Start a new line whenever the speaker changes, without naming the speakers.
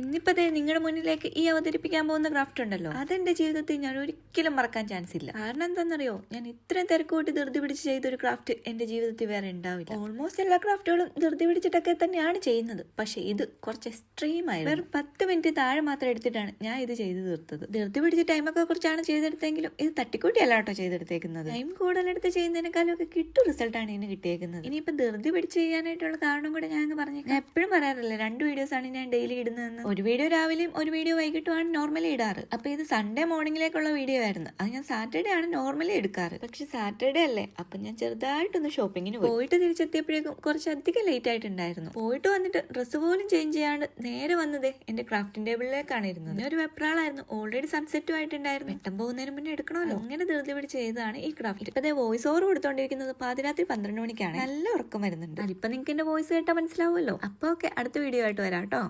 ഇന്നിപ്പോ ദേ നിങ്ങളുടെ മുന്നിലേക്ക് ഈ അവതരിപ്പിക്കാൻ പോകുന്ന ക്രാഫ്റ്റ് ഉണ്ടല്ലോ. അതെന്റെ ജീവിതത്തിൽ ഞാൻ ഒരിക്കലും മറക്കാൻ ചാൻസ് ഇല്ല. കാരണം എന്താണെന്നറിയോ ഞാൻ ഇത്രയും തിരക്കൂട്ടി ധൃതി പിടിച്ച് ചെയ്ത ഒരു ക്രാഫ്റ്റ് എന്റെ ജീവിതത്തിൽ വേറെ ഉണ്ടാവില്ല. ഓൾമോസ്റ്റ് എല്ലാ ക്രാഫ്റ്റുകളും ധൃതി പിടിച്ചിട്ടൊക്കെ തന്നെയാണ് ചെയ്യുന്നത്. പക്ഷെ ഇത് കുറച്ച് എക്സ്ട്രീം ആയിരുന്നു. വെറും പത്ത് മിനിറ്റ് താഴെ മാത്രം എടുത്തിട്ടാണ് ഞാൻ ഇത് ചെയ്തു തീർത്തത്. ധൃതി പിടിച്ച് ടൈമൊക്കെ കുറിച്ചാണ് ചെയ്തെടുത്തെങ്കിലും ഇത് തട്ടിക്കൂട്ടിയല്ല കേട്ടോ ചെയ്തെടുത്തേക്കുന്നത്. ടൈം കൂടുതലെടുത്ത് ചെയ്യുന്നതിനേക്കാളും ഒക്കെ കിട്ടും റിസൾട്ടാണ് ഇതിന് കിട്ടിയേക്കുന്നത്. ഇനിയിപ്പോ ധൃതി പിടിച്ച് ചെയ്യാനായിട്ടുള്ള കാരണം കൂടെ ഞാൻ പറഞ്ഞു ഞാൻ എപ്പോഴും പറയാറില്ല രണ്ട് വീഡിയോസ് ആണ് ഞാൻ ഡെയിലി ഇടുന്നതെന്ന്. ഒരു വീഡിയോ രാവിലെയും ഒരു വീഡിയോ വൈകിട്ടുമാണ് നോർമലി ഇടാറ്. അപ്പൊ ഇത് സൺഡേ മോർണിംഗിലേക്കുള്ള വീഡിയോ ആയിരുന്നു. അത് ഞാൻ സാറ്റർഡേ ആണ് നോർമലി എടുക്കാറ്. പക്ഷെ സാറ്റർഡേ അല്ലേ? അപ്പൊ ഞാൻ ചെറുതായിട്ടൊന്ന് ഷോപ്പിങ്ങിന് പോയി. പോയിട്ട് തിരിച്ചെത്തിയപ്പോഴേക്കും കുറച്ച് അധികം ലേറ്റ് ആയിട്ടുണ്ടായിരുന്നു. പോയിട്ട് വന്നിട്ട് ഡ്രസ്സ് പോലും ചേഞ്ച് ചെയ്യാണ്ട് നേരെ വന്നത് എന്റെ ക്രാഫ്റ്റിംഗ് ടേബിളിലേക്കാണ് ഇരുന്നത്. ഒരു വെപ്രാളായിരുന്നു. ഓൾറെഡി സൺസെറ്റും ആയിട്ടുണ്ടായിരുന്നു. പെട്ടെന്ന് പോകുന്നതിന് മുന്നേ എടുക്കണമല്ലോ. അങ്ങനെ ധൃതി പിടിച്ച് ചെയ്തതാണ് ഈ ക്രാഫ്റ്റ് ഇപ്പൊ വോയിസ് ഓവർ കൊടുത്തോണ്ടിരിക്കുന്നത് പാതിരാത്രി പന്ത്രണ്ട് മണിക്കാണ്. നല്ല ഉറക്കം വരുന്നുണ്ട്. ഇപ്പൊ നിങ്ങൾക്ക് എന്റെ വോയിസ് കേട്ടാ മനസ്സിലാവുമല്ലോ. അപ്പൊ ഓക്കെ അടുത്ത വീഡിയോ ആയിട്ട് വരാം കേട്ടോ.